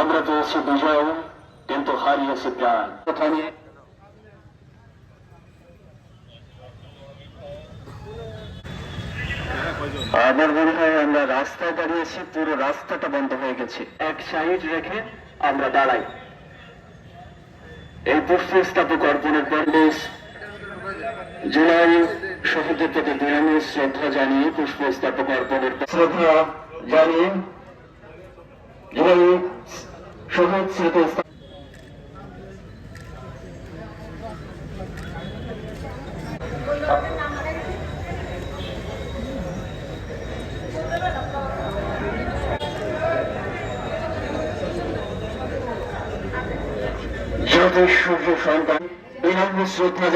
আমরা পেয়েছি বিজয় কিন্তু হারিয়েছি প্রাণ। প্রথমে আমার মনে হয় আমরা রাস্তায় দাঁড়িয়েছি পুরো রাস্তাটা বন্ধ হয়ে গেছে। এক সাইড রেখে আমরা দাঁড়াই। এই পুষ্পস্থাপক অর্পণের পরবেশ জুলাই শহীদের প্রতি বিরামের শ্রদ্ধা জানিয়ে পুষ্পস্থাপক অর্পণের শ্রদ্ধা জানিয়ে জুলাই শহীদ স্মৃতি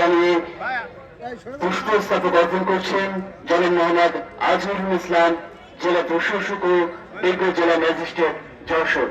জানিয়ে করছেন মোহাম্মদ ইসলাম জেলা প্রশাসক ও দীর্ঘ জেলা ম্যাজিস্ট্রেট যশোর।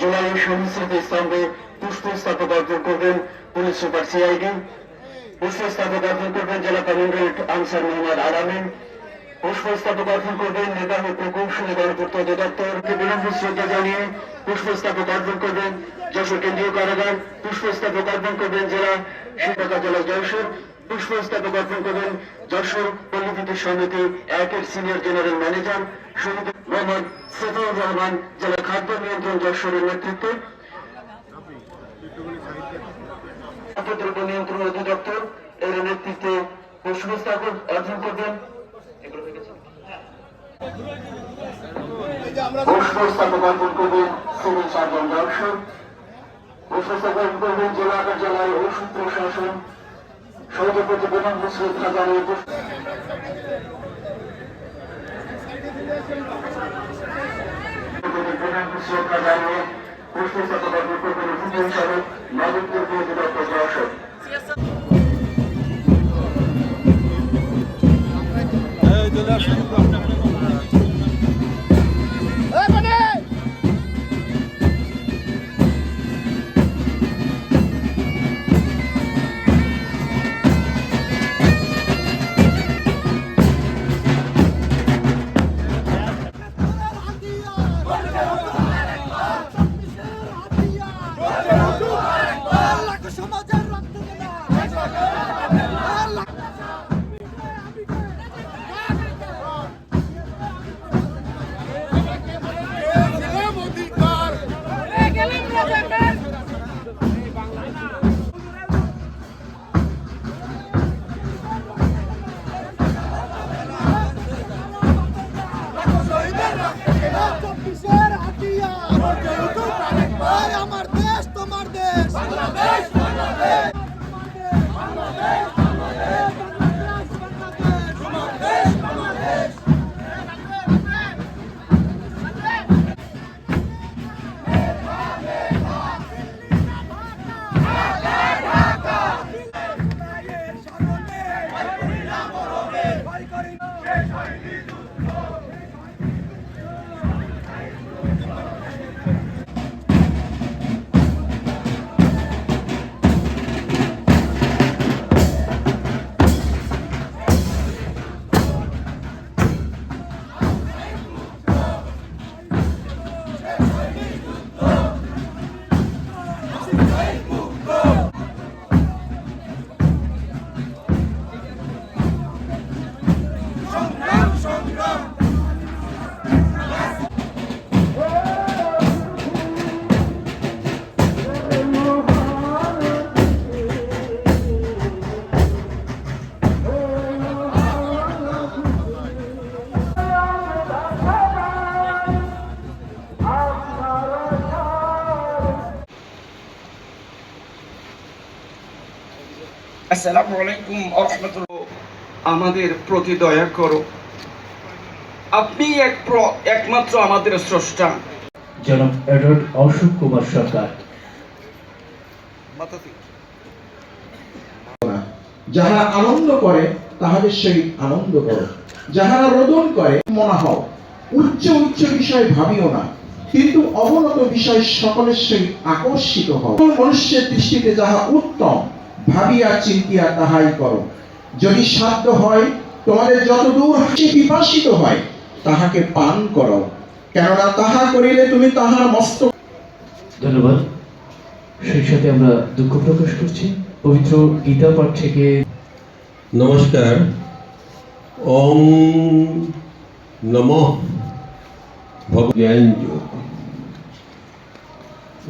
জুলাই শহীদ স্মৃতিস্তম্ভে পুষ্প স্থাপক অর্পণ করবেন পুলিশ সুপার সিআইডি। পুষ্প স্থাপক অর্পণ করবেন জেলা কমান্ডারেট আনসার মোহাম্মদ আলামিন। পুষ্প স্থাপক অর্পণ করবেন নেতা ও প্রকৌশলী গণপূর্ত অধিদপ্তর। বিলম্ব শ্রদ্ধা জানিয়ে পুষ্প স্থাপক অর্পণ করবেন যশোর কেন্দ্রীয় কারাগার। পুষ্প স্থাপক অর্পণ করবেন জেলা শিক্ষা জেলা যশোর পুষ্প স্থাপক অর্পণ করবেন যশোর পল্লীবিদ্যুৎ সমিতি একের senior general manager Shahid Mohammad Sefaur Rahman, জেলা খাদ্য নিয়ন্ত্রণ যশোরের নেতৃত্বে। খাদ্যদ্রব্য নিয়ন্ত্রণ অধিদপ্তর এর নেতৃত্বে পুষ্প স্থাপক অর্জন করবেন জেলা কার্যালয় ওষুধ প্রশাসন প্রতি বিনম্র মুসলিম পুষ্প বিনম্র শ্রদ্ধা জানিয়ে পুষ্প স্থাপক অর্পণ করবেন উপজেলা সড়ক নবীনপুর অধিদপ্তর Três mandamentos. আসসালামু আলাইকুম আরহামতুল্লাহ আমাদের প্রতি দয়া করো। আপনি এক একমাত্র আমাদের স্রষ্টা। জনাব এডওয়ার্ড অশোক কুমার সরকার। যাহারা আনন্দ করে তাহাদের সহিত আনন্দ করো। যাহারা রোদন করে মনা হও। উচ্চ উচ্চ বিষয় ভাবিও না। কিন্তু অবনত বিষয় সকলের সহিত আকর্ষিত হও। মনুষ্যের দৃষ্টিতে যাহা উত্তম ভাবিয়া চিন্তিয়া তাহাই করো। যদি সাধ্য হয় তোমাদের যতদূর হাসি পিপাসিত হয় তাহাকে পান করো। কেননা তাহা করিলে তুমি তাহার মস্ত ধন্যবাদ। সেই সাথে আমরা দুঃখ প্রকাশ করছি। পবিত্র গীতা পাঠ থেকে নমস্কার। ওম নম ভগজ্ঞান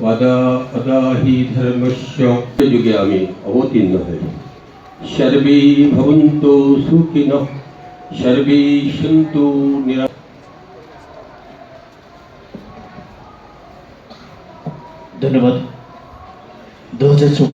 वदा अदा हि सर्वे भवन्तु सुखिनः सर्वे सन्तु निरा धन्यवाद। दो हज़ार